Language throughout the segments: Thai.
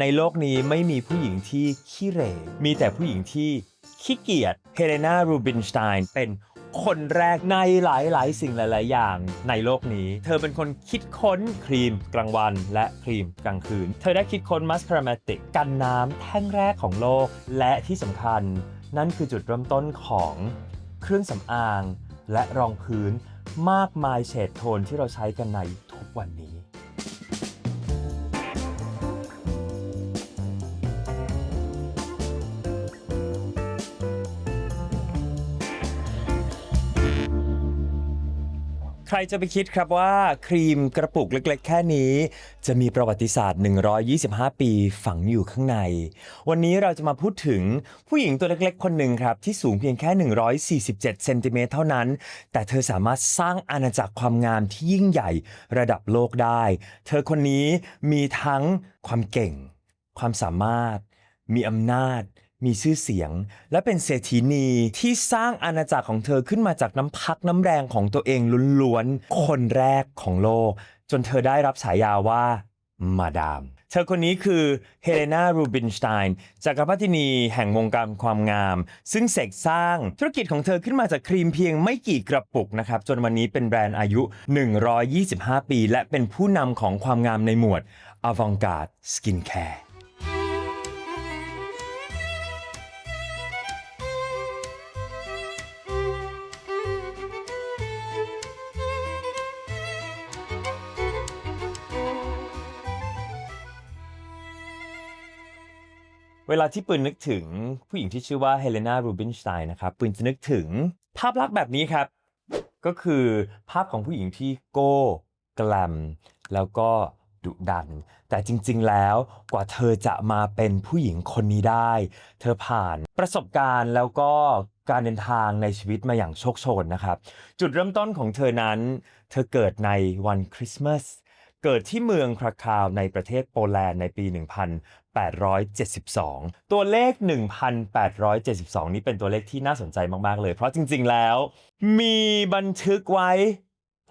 ในโลกนี้ไม่มีผู้หญิงที่ขี้เหร่ มีแต่ผู้หญิงที่ขี้เกียจ เฮเลนา รูบินสไตน์เป็นคนแรกในหลาย ๆ สิ่งหลาย ๆ อย่างในโลกนี้ เธอเป็นคนคิดค้นครีมกลางวันและครีมกลางคืน เธอได้คิดค้นมัสคาราเมติกกันน้ำแท่งแรกของโลก และที่สำคัญ นั่นคือจุดเริ่มต้นของเครื่องสำอาง และรองพื้นมากมายเฉดโทนที่เราใช้กันในทุกวันนี้ ใครจะไปคิดครับว่าครีมกระปุกเล็กๆ แค่นี้ จะมีประวัติศาสตร์ 125 ปีฝังอยู่ข้างใน วันนี้เราจะมาพูดถึงผู้หญิงตัวเล็กๆ คนหนึ่งครับ ที่สูงเพียงแค่ 147 เซนติเมตรเท่านั้น แต่เธอสามารถสร้างอาณาจักรความงามที่ยิ่งใหญ่ระดับโลกได้ เธอคนนี้มีทั้งความเก่ง ความสามารถ มีอำนาจ มีชื่อเสียง และเป็นเศรษฐีนีที่สร้างอาณาจักรของเธอขึ้นมาจากน้ำพักน้ำแรงของตัวเองล้วนๆ คนแรกของโลก จนเธอได้รับฉายาว่ามาดาม เธอคนนี้คือเฮเลนารูบินสไตน์จักรพรรดินีแห่งวงการความงาม ซึ่งเสกสร้างธุรกิจของเธอขึ้นมาจากครีมเพียงไม่กี่กระปุกนะครับ จนวันนี้เป็นแบรนด์อายุ 125 ปี และเป็นผู้นำของความงามในหมวด a v a n g a r d e Skincare เวลาที่ปืนนึกถึงผู้หญิงที่ชื่อว่าเฮเลนารูบินสไตน์นะครับปืนจะนึกถึงภาพลักษณ์แบบนี้ครับ ก็คือภาพของผู้หญิงที่โก้แกลมแล้วก็ดุดัน แต่จริงๆแล้วกว่าเธอจะมาเป็นผู้หญิงคนนี้ได้ เธอผ่านประสบการณ์แล้วก็การเดินทางในชีวิตมาอย่างโชคโชนนะครับ จุดเริ่มต้นของเธอนั้น เธอเกิดในวันคริสต์มาส เกิดที่เมืองคราคาวในประเทศโปแลนด์ในปี 1872 ตัวเลข 1872 นี้เป็นตัวเลขที่น่าสนใจมาก ๆ เลย เพราะจริง ๆ แล้ว มีบันทึกไว้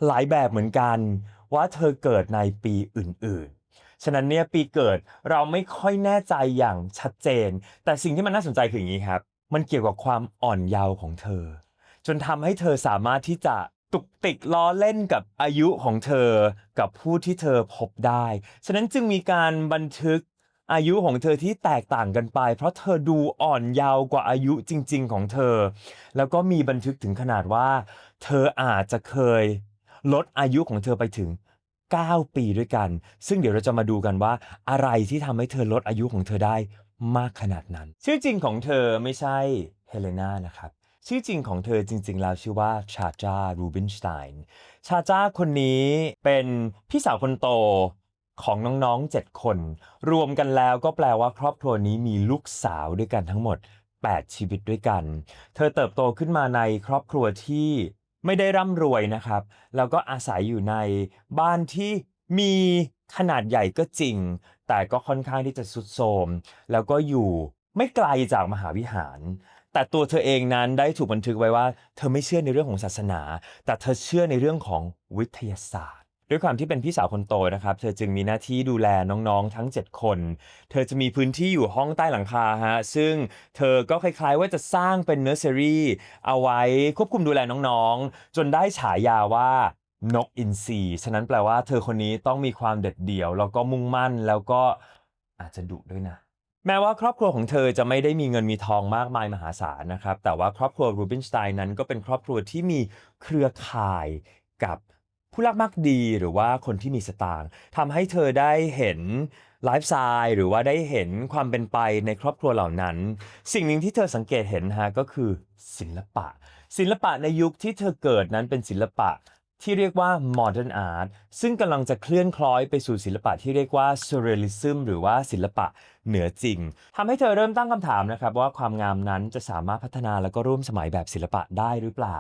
หลายแบบเหมือนกัน ว่าเธอเกิดในปีอื่น ๆฉะนั้นเนี่ยปีเกิดเราไม่ค่อยแน่ใจอย่างชัดเจน แต่สิ่งที่มันน่าสนใจคืออย่างนี้ครับ มันเกี่ยวกับความอ่อนเยาว์ของเธอ จนทำให้เธอสามารถที่จะ ตุกติกล้อเล่นกับอายุของเธอกับผู้ที่เธอพบได้ ฉะนั้นจึงมีการบันทึกอายุของเธอที่แตกต่างกันไป เพราะเธอดูอ่อนเยาว์กว่าอายุจริง ๆ ของเธอ แล้วก็มีบันทึกถึงขนาดว่า เธออาจจะเคยลดอายุของเธอไปถึง 9 ปีด้วยกัน ซึ่งเดี๋ยวเราจะมาดูกันว่า อะไรที่ทำให้เธอลดอายุของเธอได้มากขนาดนั้น ชื่อจริงของเธอไม่ใช่เฮเลนานะครับ ชื่อจริงของเธอจริงๆ แล้วชื่อว่าชาจารูบินสไตน์ชาจาคนนี้เป็นพี่สาวคนโตของน้องๆ 7 คน รวมกันแล้วก็แปลว่าครอบครัวนี้มีลูกสาวด้วยกันทั้งหมด 8 ชีวิตด้วยกัน เธอเติบโตขึ้นมาในครอบครัวที่ไม่ได้ร่ำรวยนะครับ แล้วก็อาศัยอยู่ในบ้านที่มีขนาดใหญ่ก็จริง แต่ก็ค่อนข้างที่จะสุดโทรมแล้วก็อยู่ไม่ไกลจากมหาวิหาร แต่ตัวเธอเองนั้นได้ถูกบันทึกไว้ว่า เธอไม่เชื่อในเรื่องของศาสนา แต่เธอเชื่อในเรื่องของวิทยาศาสตร์ ด้วยความที่เป็นพี่สาวคนโตนะครับ เธอจึงมีหน้าที่ดูแลน้องๆทั้ง 7 คน เธอจะมีพื้นที่อยู่ห้องใต้หลังคาฮะซึ่งเธอก็คล้ายๆว่าจะสร้างเป็นเนอร์เซอรี่เอาไว้ควบคุมดูแลน้องๆ จนได้ฉายาว่านกอินทรีฉะนั้นแปลว่าเธอคนนี้ต้องมีความเด็ดเดี่ยว แล้วก็มุ่งมั่นแล้วก็อาจจะดุด้วยนะ แม้ว่าครอบครัวของเธอจะไม่ได้มีเงินมีทองมากมายมหาศาลนะครับ แต่ว่าครอบครัวรูบินสไตน์นั้นก็เป็นครอบครัวที่มีเครือข่ายกับผู้รักมักดีหรือว่าคนที่มีสตางค์ทำให้เธอได้เห็นไลฟ์สไตล์หรือว่าได้เห็นความเป็นไปในครอบครัวเหล่านั้น สิ่งหนึ่งที่เธอสังเกตเห็นฮะก็คือศิลปะ ศิลปะในยุคที่เธอเกิดนั้นเป็นศิลปะ ที่เรียกว่า modern art ซึ่งกำลังจะเคลื่อนคล้อยไปสู่ศิลปะที่เรียกว่า surrealism หรือว่าศิลปะเหนือจริงทำให้เธอเริ่มตั้งคำถามนะครับว่าความงามนั้นจะสามารถพัฒนาแล้วก็ร่วมสมัยแบบศิลปะได้หรือเปล่า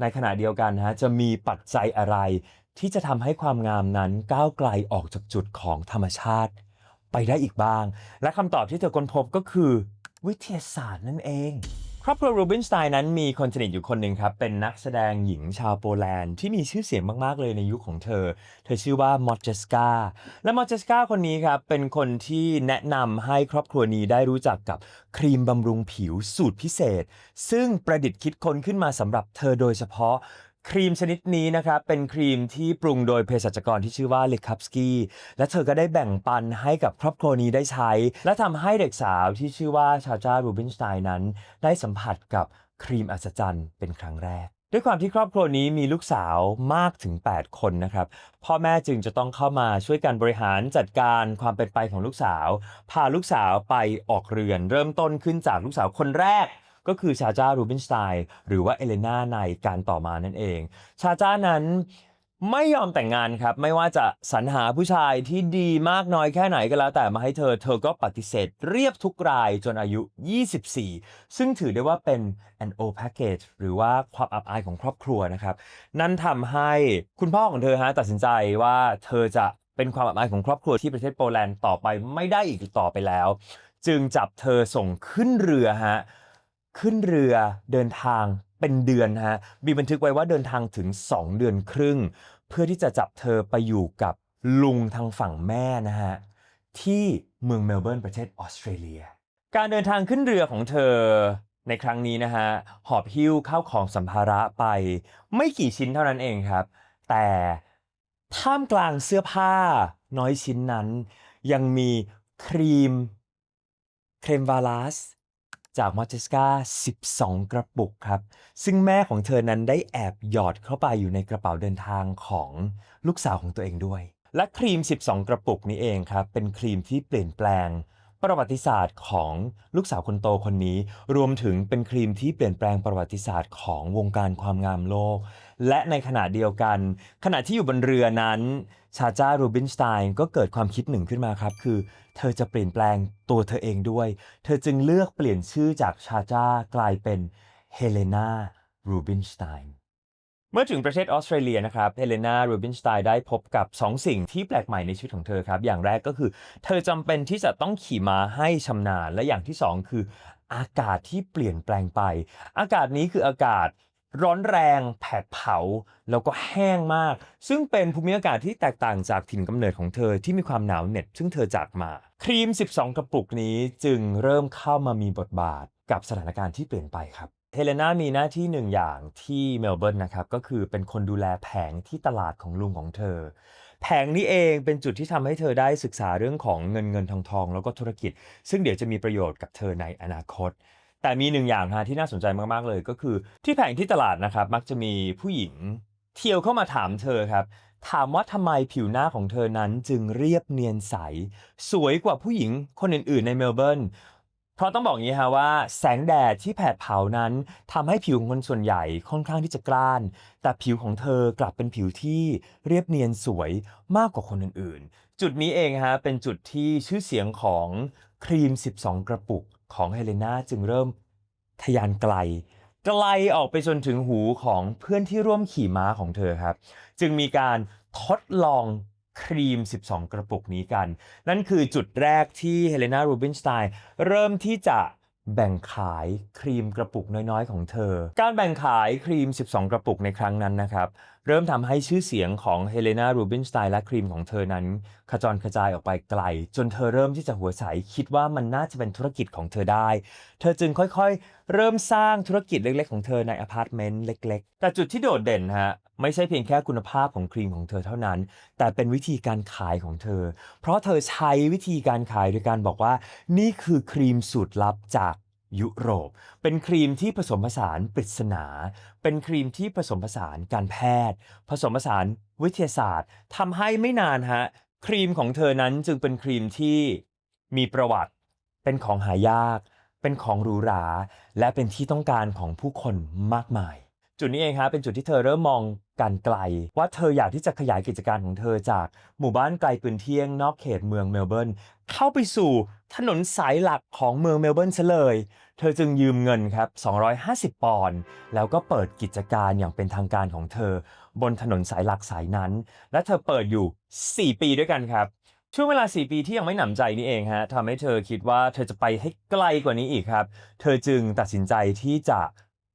ในขณะเดียวกันฮะจะมีปัจจัยอะไร ที่จะทำให้ความงามนั้นก้าวไกลออกจากจุดของธรรมชาติ ไปได้อีกบ้าง และคำตอบที่เธอค้นพบก็คือ วิทยาศาสตร์นั่นเอง ครอบครัวรูบินสไตน์นั้นมีคนสนิทอยู่คนหนึ่งครับ เป็นนักแสดงหญิงชาวโปแลนด์ที่มีชื่อเสียงมาก ๆ เลยในยุคของเธอ เธอชื่อว่ามอ d เจสกาและมอ d เจสกาคนนี้ครับ เป็นคนที่แนะนำให้ครอบครัวนี้ได้รู้จักกับครีมบำรุงผิวสูตรพิเศษ ซึ่งประดิษฐ์คิดค้นขึ้นมาสำหรับเธอโดยเฉพาะ ครีมชนิดนี้นะครับ เป็นครีมที่ปรุงโดยเภสัชกรที่ชื่อว่าเลคับสกี้และเธอก็ได้แบ่งปันให้กับครอบครัวนี้ได้ใช้ และทำให้เด็กสาวที่ชื่อว่าชาจารูบินสไตน์นั้น ได้สัมผัสกับครีมอัศจรรย์เป็นครั้งแรก ด้วยความที่ครอบครัวนี้มีลูกสาวมากถึง 8 คนนะครับ พ่อแม่จึงจะต้องเข้ามาช่วยกันบริหารจัดการความเป็นไปของลูกสาว พาลูกสาวไปออกเรือน เริ่มต้นขึ้นจากลูกสาวคนแรก ก็คือชาจารูบินสไตน์หรือว่าเอเลนาในการต่อมานั่นเอง ชาจานั้นไม่ยอมแต่งงานครับ ไม่ว่าจะสรรหาผู้ชายที่ดีมากน้อยแค่ไหนก็แล้ว แต่มาให้เธอ เธอก็ปฏิเสธเรียบทุกรายจนอายุ 24 ซึ่งถือได้ว่าเป็น an o package หรือว่าความอับอายของครอบครัวนะครับ นั่นทำให้คุณพ่อของเธอฮะตัดสินใจว่าเธอจะเป็นความอับอายของครอบครัวที่ประเทศโปแลนด์ต่อไปไม่ได้อีกต่อไปแล้ว จึงจับเธอส่งขึ้นเรือฮะ ขึ้นเรือเดินทางเป็นเดือนฮะมีบันทึกไว้ว่าเดินทางถึง 2 เดือนครึ่ง เพื่อที่จะจับเธอไปอยู่กับลุงทางฝั่งแม่นะฮะที่เมืองเมลเบิร์นประเทศออสเตรเลีย การเดินทางขึ้นเรือของเธอในครั้งนี้นะฮะหอบหิ้วข้าวของสัมภาระไป ไม่กี่ชิ้นเท่านั้นเองครับ แต่ท่ามกลางเสื้อผ้าน้อยชิ้นนั้น ยังมีครีม เครมวาลาส จากมอเตสกา12 กระปุกครับ ซึ่งแม่ของเธอนั้นได้แอบหยอดเข้าไปอยู่ในกระเป๋าเดินทางของลูกสาวของตัวเองด้วย และครีม 12 กระปุกนี้เองครับ เป็นครีมที่เปลี่ยนแปลงประวัติศาสตร์ของลูกสาวคนโตคนนี้ รวมถึงเป็นครีมที่เปลี่ยนแปลงประวัติศาสตร์ของวงการความงามโลก และในขณะเดียวกัน ขณะที่อยู่บนเรือนั้นชาจารูบินสไตน์ก็เกิดความคิดหนึ่งขึ้นมาครับ คือเธอจะเปลี่ยนแปลงตัวเธอเองด้วย เธอจึงเลือกเปลี่ยนชื่อจากชาจากลายเป็นเฮเลนารูบินสไตน์เมื่อถึงประเทศออสเตรเลียนะครับ เฮเลนารูบินสไตน์ได้พบกับ 2 สิ่งที่แปลกใหม่ในชีวิตของเธอครับ อย่างแรกก็คือ เธอจำเป็นที่จะต้องขี่ม้าให้ชำนาญ และอย่างที่ 2 คือ อากาศที่เปลี่ยนแปลงไป อากาศนี้คืออากาศ ร้อนแรงแผดเผา แล้วก็แห้งมาก ซึ่งเป็นภูมิอากาศที่แตกต่างจากถิ่นกำเนิดของเธอที่มีความหนาวเหน็บซึ่งเธอจากมา ครีม 12 กระปุกนี้จึงเริ่มเข้ามามีบทบาทกับสถานการณ์ที่เปลี่ยนไปครับเฮเลนามีหน้าที่หนึ่งอย่างที่เมลเบิร์นนะครับก็คือเป็นคนดูแลแผงที่ตลาดของลุงของเธอ แผงนี้เองเป็นจุดที่ทำให้เธอได้ศึกษาเรื่องของเงินเงินทองทองแล้วก็ธุรกิจ ซึ่งเดี๋ยวจะมีประโยชน์กับเธอในอนาคต แต่มีหนึ่งอย่างฮะที่น่าสนใจมากๆเลย ก็คือที่แผงที่ตลาดนะครับมักจะมีผู้หญิงเที่ยวเข้ามาถามเธอครับถามว่าทำไมผิวหน้าของเธอนั้นจึงเรียบเนียนใส สวยกว่าผู้หญิงคนอื่นๆในเมลเบิร์นเพราะต้องบอกงี้ฮะว่าแสงแดดที่แผดเผานั้นทำให้ผิวของคนส่วนใหญ่ค่อนข้างที่จะกล้าน แต่ผิวของเธอกลับเป็นผิวที่เรียบเนียนสวยมากกว่าคนอื่นๆ จุดนี้เองฮะเป็นจุดที่ชื่อเสียงของครีม 12 กระปุก ของเฮเลนาจึงเริ่มทะยานไกล ไกลออกไปจนถึงหูของเพื่อนที่ร่วมขี่ม้าของเธอครับ จึงมีการทดลองครีม 12 กระปุกนี้กัน นั่นคือจุดแรกที่เฮเลนารูบินสไตน์เริ่มที่จะแบ่งขายครีมกระปุกน้อยๆ ของเธอ การแบ่งขายครีม 12 กระปุกในครั้งนั้นนะครับ เริ่มทำให้ชื่อเสียงของเฮเลนารูบินสไตน์และครีมของเธอนั้นขจรกระจายออกไปไกล จนเธอเริ่มที่จะหัวใสคิดว่ามันน่าจะเป็นธุรกิจของเธอได้ เธอจึงค่อยๆ เริ่มสร้างธุรกิจเล็กๆ ของเธอในอพาร์ตเมนต์เล็ก ๆ แต่จุดที่โดดเด่นฮะไม่ใช่เพียงแค่คุณภาพของครีมของเธอเท่านั้น แต่เป็นวิธีการขายของเธอ เพราะเธอใช้วิธีการขายโดยการบอกว่า นี่คือครีมสูตรลับจาก ยุโรป เป็นครีมที่ผสมผสานปริศนา เป็นครีมที่ผสมผสานการแพทย์ ผสมผสานวิทยาศาสตร์ทำให้ไม่นานฮะครีมของเธอนั้นจึงเป็นครีมที่มีประวัติ เป็นของหายาก เป็นของหรูหรา และเป็นที่ต้องการของผู้คนมากมาย จุดนี้เองครับเป็นจุดที่เธอเริ่มมองการไกล ว่าเธออยากที่จะขยายกิจการของเธอจากหมู่บ้านไกลปืนเที่ยงนอกเขตเมืองเมลเบิร์นเข้าไปสู่ถนนสายหลักของเมืองเมลเบิร์นซะเลย เธอจึงยืมเงินครับ 250 ปอนด์แล้วก็เปิดกิจการอย่างเป็นทางการของเธอ บนถนนสายหลักสายนั้น และเธอเปิดอยู่ 4 ปีด้วยกันครับช่วงเวลา 4 ปีที่ยังไม่หนำใจนี่เองฮะทำให้เธอคิดว่าเธอจะไปให้ไกลกว่านี้อีกครับ เธอจึงตัดสินใจที่จะ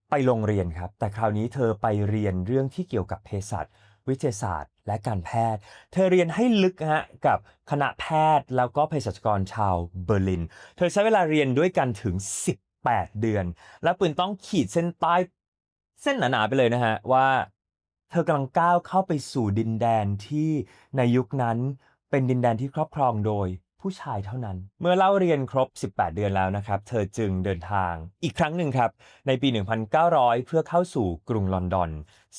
ไปโรงเรียนครับ แต่คราวนี้เธอไปเรียนเรื่องที่เกี่ยวกับเภสัชวิทยาศาสตร์ และการแพทย์ เธอเรียนให้ลึกฮะกับคณะแพทย์แล้วก็เภสัชกรชาวเบอร์ลิน เธอใช้เวลาเรียนด้วยกันถึง 18 เดือน และปืนต้องขีดเส้นใต้เส้นหนาๆไปเลยนะฮะว่า เธอกำลังก้าวเข้าไปสู่ดินแดนที่ในยุคนั้นเป็นดินแดนที่ครอบครองโดย ผู้ชายเท่านั้น เมื่อเล่าเรียนครบ 18 เดือนแล้วนะครับ เธอจึงเดินทางอีกครั้งหนึ่งครับ ในปี 1900 เพื่อเข้าสู่กรุงลอนดอน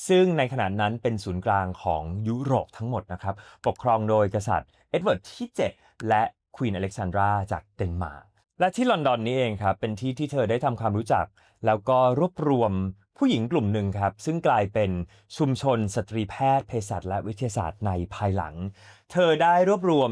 ซึ่งในขณะนั้นเป็นศูนย์กลางของยุโรปทั้งหมดนะครับ ปกครองโดยกษัตริย์เอ็ดเวิร์ดที่ 7 และควีนอเล็กซานดราจากเดนมาร์ก และที่ลอนดอนนี้เองครับ เป็นที่ที่เธอได้ทำความรู้จัก แล้วก็รวบรวมผู้หญิงกลุ่มหนึ่งครับ ซึ่งกลายเป็นชุมชนสตรีแพทย์เภสัชและวิทยาศาสตร์ในภายหลัง เธอได้รวบรวม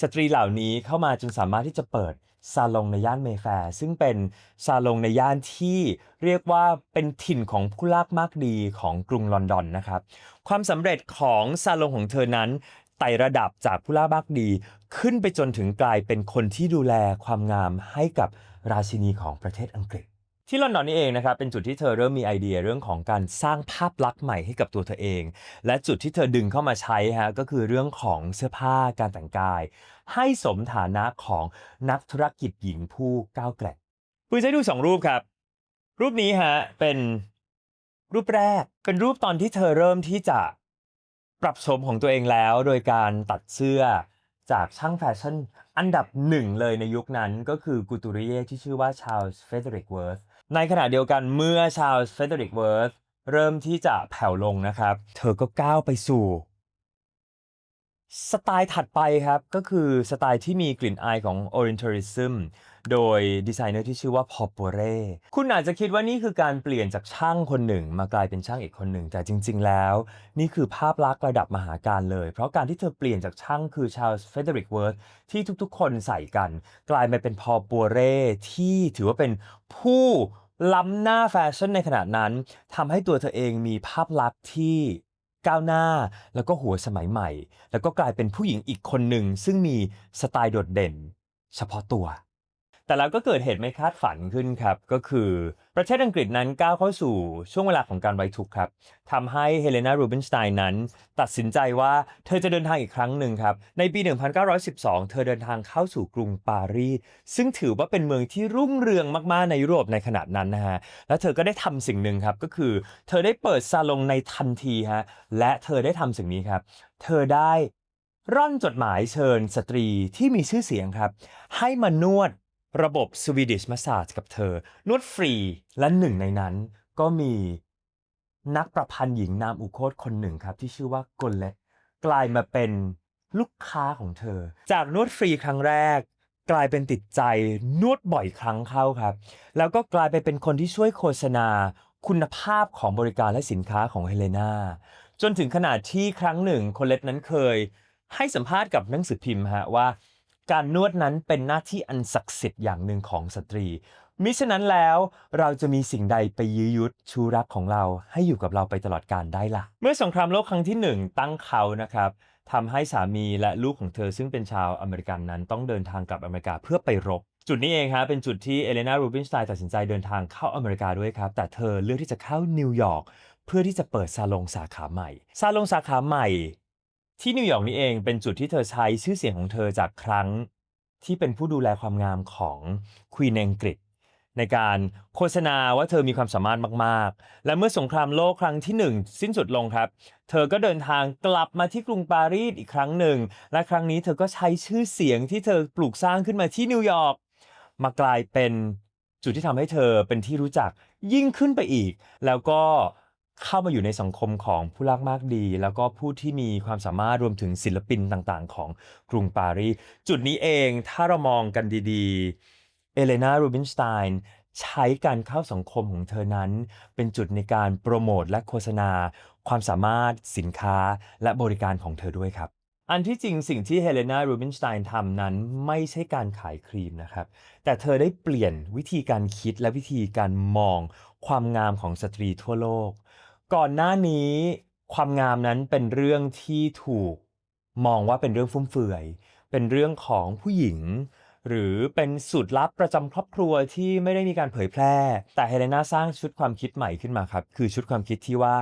สตรีเหล่านี้เข้ามาจนสามารถที่จะเปิดซาลงในย่านเมแฟร์ซึ่งเป็นซาลงในย่านที่เรียกว่าเป็นถิ่นของผู้ลากมากดีของกรุงลอนดอนนะครับ ความสำเร็จของซาลงของเธอนั้นไต่ระดับจากผู้ล่ามากดี ขึ้นไปจนถึงกลายเป็นคนที่ดูแลความงามให้กับราชินีของประเทศอังกฤษ ที่ลอนดอนนี่เองนะครับเป็นจุดที่เธอเริ่มมีไอเดียเรื่องของการสร้างภาพลักษณ์ใหม่ให้กับตัวเธอเอง และจุดที่เธอดึงเข้ามาใช้ฮะก็คือเรื่องของเสื้อผ้าการแต่งกาย ให้สมฐานะของนักธุรกิจหญิงผู้ก้าวแกร่งปุ้ยจะให้ดูสองรูปครับ รูปนี้ฮะเป็นรูปแรกเป็นรูปตอนที่เธอเริ่มที่จะปรับโฉมของตัวเองแล้ว โดยการตัดเสื้อจากช่างแฟชั่นอันดับหนึ่งเลยในยุคนั้นก็คือกูตูริเย่ที่ชื่อว่าชาลส์เฟเดริกเวิร์ธ ในขณะเดียวกันเมื่อชาวเฟเดริกเวิร์ธเริ่มที่จะแผ่วลงนะครับ เธอก็ก้าวไปสู่สไตล์ถัดไปครับ ก็คือสไตล์ที่มีกลิ่นอายของ Orientalism โดยดีไซเนอร์ที่ชื่อว่า p o p o r e คุณอาจจะคิดว่านี่คือการเปลี่ยนจากช่างคนหนึ่ง มากลายเป็นช่างอีกคนหนึ่ง แต่จริง ๆ แล้ว นี่คือภาพลักษณ์ระดับมหาการเลย เพราะการที่เธอเปลี่ยนจากช่างคือชาลส์เฟเดริกเวิร์ธที่ทุกๆ คนใส่กัน กลายมาเป็น p o p o r e ที่ถือว่าเป็นผู้ล้ำหน้าแฟชั่นในขณะนั้นทำให้ตัวเธอเองมีภาพลักษณ์ที่ก้าวหน้าแล้วก็หัวสมัยใหม่ แล้วก็กลายเป็นผู้หญิงอีกคนหนึ่งซึ่งมีสไตล์โดดเด่น เฉพาะตัว แต่แล้วก็เกิดเหตุไม่คาดฝันขึ้นครับ ก็คือประเทศอังกฤษนั้นก้าวเข้าสู่ช่วงเวลาของการไว้ทุกข์ครับทำให้เฮเลนารูบินสไตน์นั้น ตัดสินใจว่าเธอจะเดินทางอีกครั้งหนึ่งครับ ในปี 1912 เธอเดินทางเข้าสู่กรุงปารีสซึ่งถือว่าเป็นเมืองที่รุ่งเรืองมากๆในยุโรปในขณะนั้นนะฮะแล้วเธอก็ได้ทำสิ่งหนึ่งครับก็คือ เธอได้เปิดซาลงในทันทีฮะและเธอได้ทำสิ่งนี้ครับ เธอได้ร่อนจดหมายเชิญสตรีที่มีชื่อเสียงครับ ให้มานวด ระบบสวีดิชมาสา e กับเธอนวดฟรีและหนึ่งในนั้นก็มีนักประพันธ์หญิงนามอุโคตคนหนึ่งครับ ที่ชื่อว่ากลเลตกลายมาเป็นลูกค้าของเธอ จากนวดฟรีครั้งแรก กลายเป็นติดใจนวดบ่อยครั้งเข้าครับ แล้วก็กลายไปเป็นคนที่ช่วยโฆษณาคุณภาพของบริการและสินค้าของเฮเลนาจนถึงขนาดที่ครั้งหนึ่งโคเล็ตนั้นเคย ให้สัมภาษณ์กับหนังสือพิมพ์ฮะว่า การนวดนั้นเป็นหน้าที่อันศักดิ์สิทธิ์อย่างหนึ่งของสตรี มิฉะนั้นแล้วเราจะมีสิ่งใดไปยื้อยุดชูรักของเราให้อยู่กับเราไปตลอดกาลได้ล่ะ เมื่อสงครามโลกครั้งที่หนึ่งตั้งเขานะครับทำให้สามีและลูกของเธอซึ่งเป็นชาวอเมริกันนั้นต้องเดินทางกลับอเมริกาเพื่อไปรบ จุดนี้เองฮะเป็นจุดที่เอเลนารูบินสไตน์ตัดสินใจเดินทางเข้าอเมริกาด้วยครับ แต่เธอเลือกที่จะเข้านิวยอร์กเพื่อที่จะเปิดซาลงสาขาใหม่ ซาลงสาขาใหม่ ที่นิวยอร์กนี่เองเป็นจุดที่เธอใช้ชื่อเสียงของเธอจากครั้งที่เป็นผู้ดูแลความงามของควีนอังกฤษ ในการโฆษณาว่าเธอมีความสามารถมาก ๆ และเมื่อสงครามโลกครั้งที่หนึ่งสิ้นสุดลงครับ เธอก็เดินทางกลับมาที่กรุงปารีสอีกครั้งหนึ่ง และครั้งนี้เธอก็ใช้ชื่อเสียงที่เธอปลูกสร้างขึ้นมาที่นิวยอร์กมากลายเป็นจุดที่ทำให้เธอเป็นที่รู้จักยิ่งขึ้นไปอีก แล้วก็ เข้ามาอยู่ในสังคมของผู้รักมากดี แล้วก็ผู้ที่มีความสามารถรวมถึงศิลปินต่างๆ ของกรุงปารีสจุดนี้เองถ้าเรามองกันดีๆ เอเลนารูบินสไตน์ใช้การเข้าสังคมของเธอนั้น เป็นจุดในการโปรโมทและโฆษณา ความสามารถสินค้าและบริการของเธอด้วยครับ อันที่จริงสิ่งที่เฮเลนารูบินสไตน์ทำนั้นไม่ใช่การขายครีมนะครับ แต่เธอได้เปลี่ยนวิธีการคิดและวิธีการมองความงามของสตรีทั่วโลก ก่อนหน้านี้ความงามนั้นเป็นเรื่องที่ถูกมองว่าเป็นเรื่องฟุ่มเฟือย เป็นเรื่องของผู้หญิง หรือเป็นสูตรลับประจำครอบครัวที่ไม่ได้มีการเผยแพร่ แต่เฮเลนาสร้างชุดความคิดใหม่ขึ้นมาครับ คือชุดความคิดที่ว่า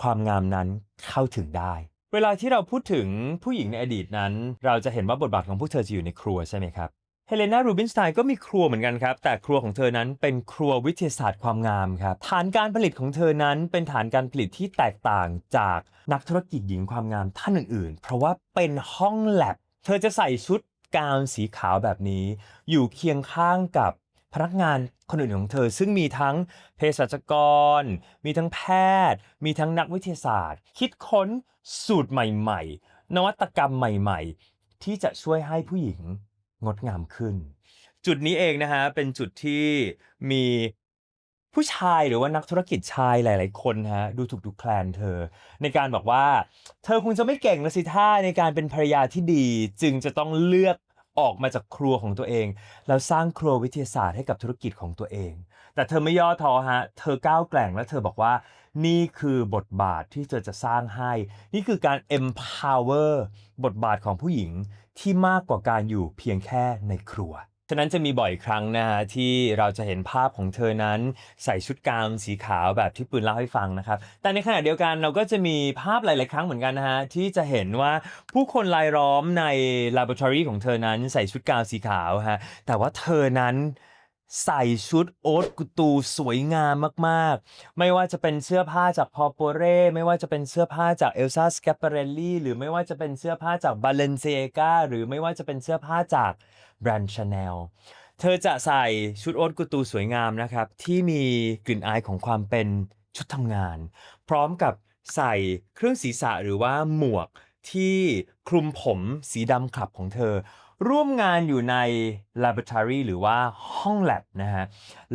ความงามนั้นเข้าถึงได้ เวลาที่เราพูดถึงผู้หญิงในอดีตนั้น เราจะเห็นว่าบทบาทของพวกเธอจะอยู่ในครัวใช่ไหมครับ เฮเลนารูบินสไตน์ก็มีครัวเหมือนกันครับ แต่ครัวของเธอนั้นเป็นครัววิทยาศาสตร์ความงามครับ ฐานการผลิตของเธอนั้นเป็นฐานการผลิตที่แตกต่างจากนักธุรกิจหญิงความงามท่านอื่นๆ เพราะว่าเป็นห้องแลบ เธอจะใส่ชุดกาวสีขาวแบบนี้ อยู่เคียงข้างกับพนักงานคนอื่นของเธอ ซึ่งมีทั้งเภสัชกร มีทั้งแพทย์ มีทั้งนักวิทยาศาสตร์ คิดค้นสูตรใหม่ ๆ นวัตกรรมใหม่ ๆ ที่จะช่วยให้ผู้หญิง งดงามขึ้น จุดนี้เองนะฮะเป็นจุดที่มีผู้ชายหรือว่านักธุรกิจชายหลาย ๆ คนฮะดูถูกดูแคลนเธอ ในการบอกว่า เธอคงจะไม่เก่งนะสิท่าในการเป็นภรรยาที่ดี จึงจะต้องเลือกออกมาจากครัวของตัวเอง แล้วสร้างครัววิทยาศาสตร์ให้กับธุรกิจของตัวเอง แต่เธอไม่ย่อท้อฮะเธอก้าวแกร่งและเธอบอกว่า นี่คือบทบาทที่เธอจะสร้างให้ นี่คือการ empower บทบาทของผู้หญิงที่มากกว่าการอยู่เพียงแค่ในครัวฉะนั้นจะมีบ่อยครั้งนะฮะที่เราจะเห็นภาพของเธอนั้น ใส่ชุดกาวสีขาวแบบที่ปืนเล่าให้ฟังนะครับ แต่ในขณะเดียวกันเราก็จะมีภาพหลาย ๆ ครั้งเหมือนกันนะฮะที่จะเห็นว่าผู้คนรายล้อมใน laboratory ของเธอนั้นใส่ชุดกาวสีขาวฮะแต่ว่าเธอนั้น ใส่ชุดโอ๊ตกุตูสวยงามมากๆ ไม่ว่าจะเป็นเสื้อผ้าจากพอโปเร่ไม่ว่าจะเป็นเสื้อผ้าจากเอลซ่าสแคปเปเรลลี่หรือไม่ว่าจะเป็นเสื้อผ้าจากบาเลนเซกาหรือไม่ว่าจะเป็นเสื้อผ้าจากแบรนด์ชาแนลเธอจะใส่ชุดโอ๊ตกุตูสวยงามนะครับ ที่มีกลิ่นอายของความเป็นชุดทำงาน พร้อมกับใส่เครื่องศีรษะหรือว่าหมวกที่คลุมผมสีดำคลับของเธอ ร่วมงานอยู่ใน laboratory หรือว่าห้องแลบนะฮะ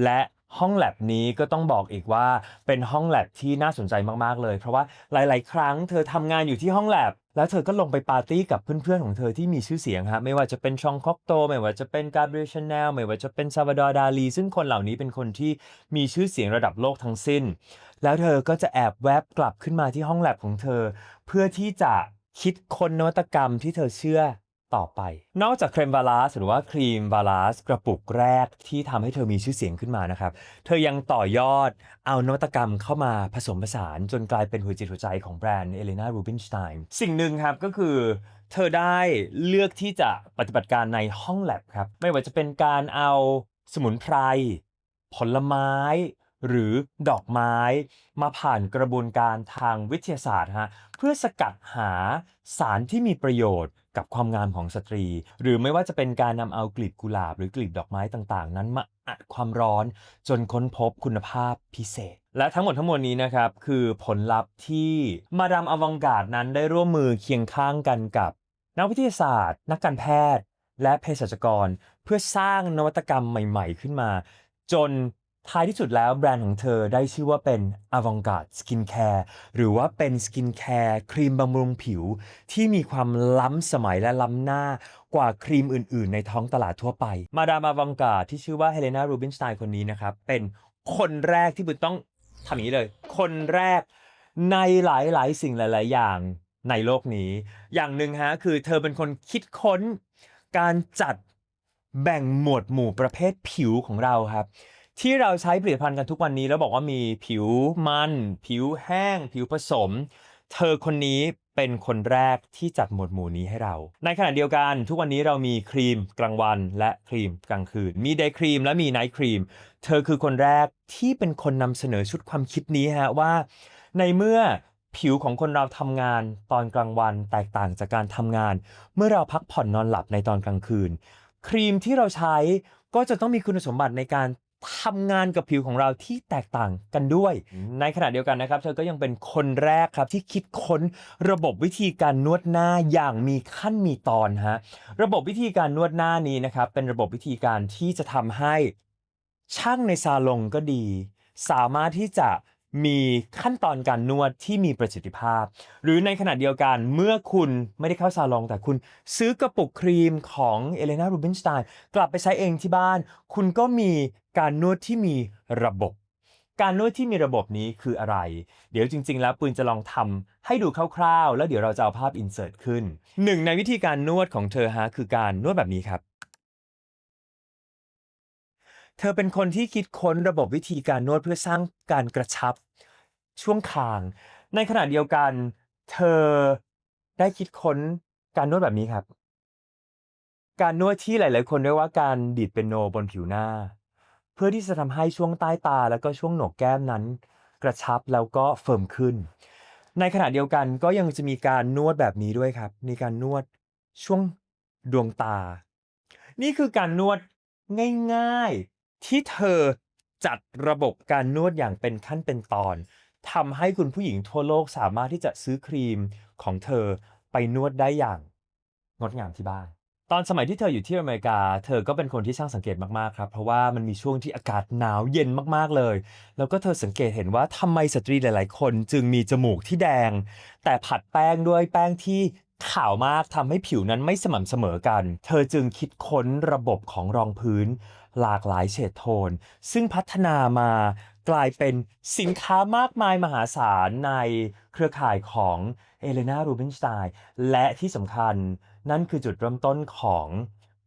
และห้องแลบนี้ก็ต้องบอกอีกว่าเป็นห้องแลบที่น่าสนใจมากๆเลย เพราะว่าหลาย ๆ ครั้งเธอทำงานอยู่ที่ห้องแลบแล้วเธอก็ลงไปปาร์ตี้กับเพื่อน ๆ ของเธอที่มีชื่อเสียงฮะไม่ว่าจะเป็นชองคอกโต ไม่ว่าจะเป็นกาเบรียลชาแนลไม่ว่าจะเป็นซาวดอร์ดาลี ซึ่งคนเหล่านี้เป็นคนที่มีชื่อเสียงระดับโลกทั้งสิ้น แล้วเธอก็จะแอบแวบกลับขึ้นมาที่ห้องแลบของเธอ เพื่อที่จะคิดค้นนวัตกรรมที่เธอเชื่อ ต่อไป นอกจากเครมวาลาสหรือว่าครีมวาลาสกระปุกแรกที่ทำให้เธอมีชื่อเสียงขึ้นมานะครับ เธอยังต่อยอดเอานวัตกรรมเข้ามาผสมผสานจนกลายเป็นหัวจิตหัวใจของแบรนด์เอเลนารูบินสไตน์สิ่งหนึ่งครับก็คือเธอได้เลือกที่จะปฏิบัติการในห้องแลบครับ ไม่ว่าจะเป็นการเอาสมุนไพร ผลไม้ หรือดอกไม้มาผ่านกระบวนการทางวิทยาศาสตร์ฮะเพื่อสกัดหาสารที่มีประโยชน์ กับความงามของสตรี หรือไม่ว่าจะเป็นการนำเอากลีบกุหลาบหรือกลีบดอกไม้ต่างๆ นั้นมาอัดความร้อนจนค้นพบคุณภาพพิเศษ และทั้งหมดทั้งมวลนี้นะครับ คือผลลัพธ์ที่มาดามอวังการ์ดนั้นได้ร่วมมือเคียงข้างกันกับ นักวิทยาศาสตร์ นักการแพทย์ และเภสัชกร เพื่อสร้างนวัตกรรมใหม่ ๆ ขึ้นมา จน ท้ายที่สุดแล้วแบรนด์ของเธอได้ชื่อว่าเป็น Avantgarde Skincare หรือว่าเป็นสกินแคร์ครีมบำรุงผิว ที่มีความล้ำสมัยและล้ำหน้ากว่าครีมอื่นๆ ในท้องตลาดทั่วไป มาดามอวังการที่ชื่อว่าเฮเลนารูบินสไตน์คนนี้นะครับ เป็นคนแรกที่บุญต้องทำอย่างนี้เลย คนแรกในหลายๆ สิ่งหลาย ๆ อย่างในโลกนี้ อย่างหนึ่งฮะคือเธอเป็นคนคิดค้นการจัดแบ่งหมวดหมู่ประเภทผิวของเราครับ ที่เราใช้ผลิตภัณฑ์กันทุกวันนี้แล้วบอกว่ามีผิวมัน ผิวแห้ง ผิวผสม เธอคนนี้เป็นคนแรกที่จัดหมวดหมู่นี้ให้เรา ในขณะเดียวกันทุกวันนี้เรามีครีมกลางวันและครีมกลางคืน มีเดย์ครีมและมีไนท์ครีม เธอคือคนแรกที่เป็นคนนำเสนอชุดความคิดนี้ฮะว่า ในเมื่อผิวของคนเราทำงานตอนกลางวันแตกต่างจากการทำงาน เมื่อเราพักผ่อนนอนหลับในตอนกลางคืน ครีมที่เราใช้ก็จะต้องมีคุณสมบัติในการ ทำงานกับผิวของเราที่แตกต่างกันด้วย ในขณะเดียวกันนะครับ เธอก็ยังเป็นคนแรกครับที่คิดค้นระบบวิธีการนวดหน้าอย่างมีขั้นมีตอนฮะระบบวิธีการนวดหน้านี้นะครับเป็นระบบวิธีการที่จะทำให้ช่างในซาลงก็ดี สามารถที่จะ มีขั้นตอนการนวดที่มีประสิทธิภาพ หรือในขณะเดียวกันเมื่อคุณไม่ได้เข้าซาลองแต่คุณซื้อกระปุกครีมของเอเลนารูบินสไตน์กลับไปใช้เองที่บ้าน คุณก็มีการนวดที่มีระบบ การนวดที่มีระบบนี้คืออะไร เดี๋ยวจริง ๆ แล้วปืนจะลองทำให้ดูคร่าวๆ แล้วเดี๋ยวเราจะเอาภาพอินเสิร์ตขึ้นหนึ่งในวิธีการนวดของเธอฮะคือการนวดแบบนี้ครับ เธอเป็นคนที่คิดค้นระบบวิธีการนวดเพื่อสร้างการกระชับช่วงคาง ในขณะเดียวกัน เธอได้คิดค้นการนวดแบบนี้ครับ การนวดที่หลาย ๆ คนเรียกว่าการดีดเปียโนบนผิวหน้า เพื่อที่จะทำให้ช่วงใต้ตาแล้วก็ช่วงโหนกแก้มนั้น กระชับแล้วก็เฟิร์มขึ้น ในขณะเดียวกันก็ยังจะมีการนวดแบบนี้ด้วยครับในการนวดช่วงดวงตา นี่คือการนวดง่าย ที่เธอจัดระบบการนวดอย่างเป็นขั้นเป็นตอนทำให้คุณผู้หญิงทั่วโลกสามารถที่จะซื้อครีมของเธอไปนวดได้อย่างงดงามที่บ้าน ตอนสมัยที่เธออยู่ที่อเมริกา เธอก็เป็นคนที่ช่างสังเกตมากๆครับ เพราะว่ามันมีช่วงที่อากาศหนาวเย็นมากๆเลย แล้วก็เธอสังเกตเห็นว่าทำไมสตรีหลาย ๆ คนจึงมีจมูกที่แดง แต่ผัดแป้งด้วยแป้งที่ขาวมากทำให้ผิวนั้นไม่สม่ำเสมอกัน เธอจึงคิดค้นระบบของรองพื้น หลากหลายเฉดโทน ซึ่งพัฒนามากลายเป็นสินค้ามากมายมหาศาลในเครือข่ายของเอเลนารูบินสไตน์และที่สำคัญนั่นคือจุดเริ่มต้นของ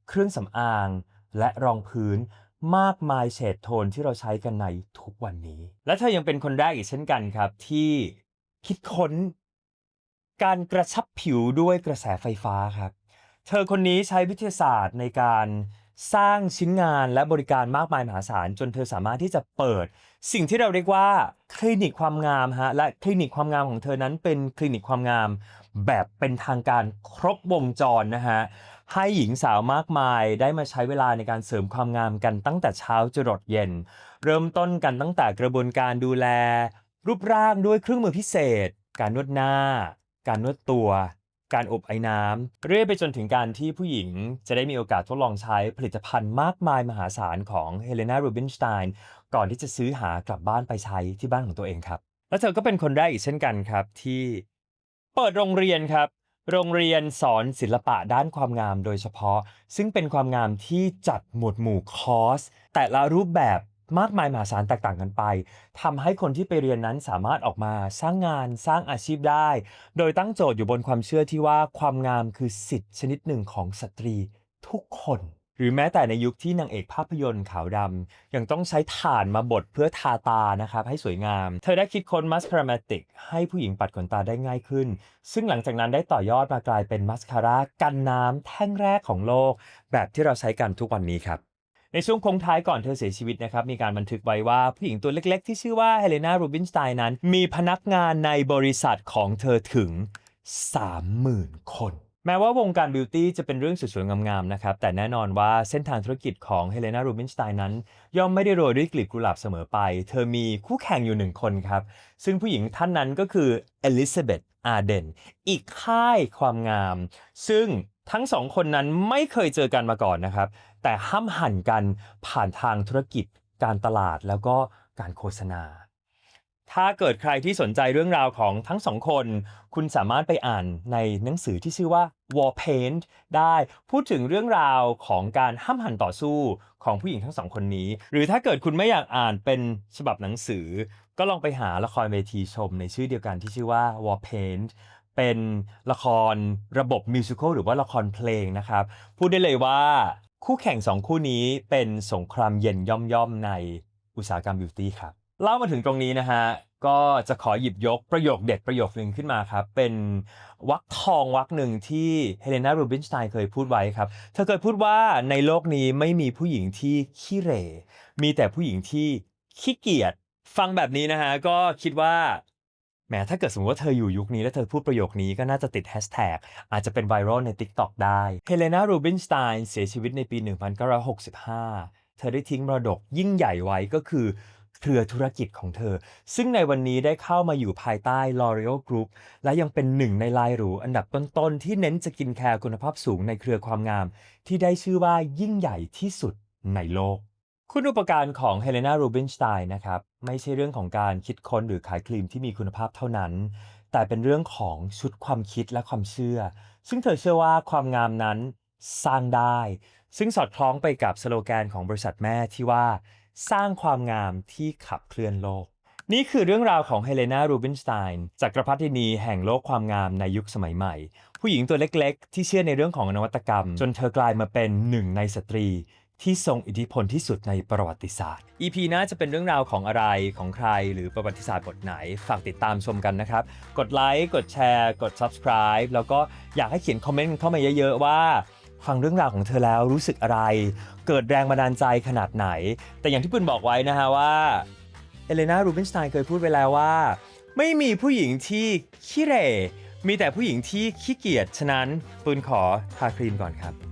เครื่องสำอางและรองพื้นมากมายเฉดโทนที่เราใช้กันในทุกวันนี้ และเธอยังเป็นคนแรกอีกเช่นกันครับ ที่คิดค้น การกระชับผิวด้วยกระแสไฟฟ้าครับ เธอคนนี้ใช้วิทยาศาสตร์ในการ สร้างชิ้นงานและบริการมากมายมหาศาลจนเธอสามารถที่จะเปิด สิ่งที่เราเรียกว่าคลินิกความงามฮะและคลินิกความงามของเธอนั้นเป็นคลินิกความงาม แบบเป็นทางการครบวงจรนะฮะให้หญิงสาวมากมายได้มาใช้เวลาในการเสริมความงามกันตั้งแต่เช้าจรดเย็น เริ่มต้นกันตั้งแต่กระบวนการดูแล รูปร่างด้วยเครื่องมือพิเศษ การนวดหน้า การนวดตัว การอบไอ้น้ำเรื่อยไปจนถึงการที่ผู้หญิงจะได้มีโอกาสทดลองใช้ผลิตภัณฑ์มากมายมหาศาลของเฮเลนารูบินสไตน์ก่อนที่จะซื้อหากลับบ้านไปใช้ที่บ้านของตัวเองครับ แล้วเธอก็เป็นคนแรกอีกเช่นกันครับที่เปิดโรงเรียนครับโรงเรียนสอนศิลปะด้านความงามโดยเฉพาะ ซึ่งเป็นความงามที่จัดหมวดหมู่คอร์ส แต่ละรูปแบบ มากมายมหาศาลแตกต่างกันไปทำให้คนที่ไปเรียนนั้นสามารถออกมาสร้างงานสร้างอาชีพได้ โดยตั้งโจทย์อยู่บนความเชื่อที่ว่าความงามคือสิทธิ์ชนิดหนึ่งของสตรีทุกคนหรือแม้แต่ในยุคที่นางเอกภาพยนตร์ขาวดำยังต้องใช้ถ่านมาบดเพื่อทาตานะครับให้สวยงาม เธอได้คิดค้นมัสคาราแมติกให้ผู้หญิงปัดขนตาได้ง่ายขึ้น ซึ่งหลังจากนั้นได้ต่อยอดมากลายเป็นมัสคาร่ากันน้ำแท่งแรกของโลก แบบที่เราใช้กันทุกวันนี้ครับ ในช่วงคงท้ายก่อนเธอเสียชีวิตนะครับ มีการบันทึกไว้ว่าผู้หญิงตัวเล็ก ๆ ที่ชื่อว่าเฮเลนารูบินสไตน์นั้น มีพนักงานในบริษัทของเธอถึง 30,000 คน แม้ว่าวงการบิวตี้จะเป็นเรื่องสวยๆ งามๆ นะครับ แต่แน่นอนว่าเส้นทางธุรกิจของเฮเลนารูบินสไตน์นั้น ย่อมไม่ได้โรยด้วยกลีบกุหลาบเสมอไป เธอมีคู่แข่งอยู่หนึ่งคนครับ ซึ่งผู้หญิงท่านนั้นก็คือเอลิซาเบธอาร์เดนอีกค่ายความงาม ซึ่ง ทั้งสองคนนั้นไม่เคยเจอกันมาก่อนนะครับ แต่ห้ามหันกันผ่านทางธุรกิจ การตลาดแล้วก็การโฆษณา ถ้าเกิดใครที่สนใจเรื่องราวของทั้งสองคน คุณสามารถไปอ่านในหนังสือที่ชื่อว่า War Paint ได้พูดถึงเรื่องราวของการห้ามหันต่อสู้ของผู้หญิงทั้งสองคนนี้ หรือถ้าเกิดคุณไม่อยากอ่านเป็นฉบับหนังสือ ก็ลองไปหาละครเวทีชมในชื่อเดียวกันที่ชื่อว่า War Paint เป็นละครระบบมิวสิควลหรือว่าละครเพลงนะครับ พูดได้เลยว่าคู่แข่งสองคู่นี้เป็นสงครามเย็นย่อมๆในอุตสาหกรรมบิวตี้ครับ เล่ามาถึงตรงนี้นะฮะ ก็จะขอหยิบยกประโยคเด็ดประโยคหนึ่งขึ้นมาครับ เป็นวรรคทองวรรคหนึ่งที่เฮเลนารูบินสไตน์เคยพูดไว้ครับ เธอเคยพูดว่าในโลกนี้ไม่มีผู้หญิงที่ขี้เหร่ มีแต่ผู้หญิงที่ขี้เกียจฟังแบบนี้นะฮะก็คิดว่า แหมถ้าเกิดสมมติว่าเธออยู่ยุคนี้ แล้วเธอพูดประโยคนี้ก็น่าจะติดแฮชแท็กอาจจะเป็นไวรัลใน TikTok ได้เฮเลนารูบินสไตน์เสียชีวิตในปี 1965 เธอได้ทิ้งมรดกยิ่งใหญ่ไว้ก็คือเครือธุรกิจของเธอ ซึ่งในวันนี้ได้เข้ามาอยู่ภายใต้ L'Oreal Group และยังเป็นหนึ่งในลายหรูอันดับต้นๆ ที่เน้นจะกินแคร์คุณภาพสูงในเครือความงาม ที่ได้ชื่อว่ายิ่งใหญ่ที่สุดในโลก คุณอุปการของเฮเลนารูบินสไตน์นะครับไม่ใช่เรื่องของการคิดค้นหรือขายครีมที่มีคุณภาพเท่านั้น แต่เป็นเรื่องของชุดความคิดและความเชื่อ ซึ่งเธอเชื่อว่าความงามนั้นสร้างได้ ซึ่งสอดคล้องไปกับสโลแกนของบริษัทแม่ที่ว่า สร้างความงามที่ขับเคลื่อนโลก นี่คือเรื่องราวของเฮเลนารูบินสไตน์จักรพรรดินีแห่งโลกความงามในยุคสมัยใหม่ ผู้หญิงตัวเล็กๆ ที่เชื่อในเรื่องของนวัตกรรม จนเธอกลายมาเป็นหนึ่งในสตรี ที่ทรงอิทธิพลที่สุดในประวัติศาสตร์ EP หน้าจะเป็นเรื่องราวของอะไรของใคร หรือประวัติศาสตร์บทไหน ฝากติดตามชมกันนะครับ กดไลค์กดแชร์ กด subscribe แล้วก็อยากให้เขียนคอมเมนต์เข้ามาเยอะ ๆ ว่า ฟังเรื่องราวของเธอแล้วรู้สึกอะไร เกิดแรงบันดาลใจขนาดไหน แต่อย่างที่ปุณบอกไว้นะฮะว่าเอเลนารูบินสไตน์เคยพูดไปแล้วว่า ไม่มีผู้หญิงที่ขี้เหร่มีแต่ผู้หญิงที่ขี้เกียจฉะนั้นปืนขอทาครีมก่อนครับ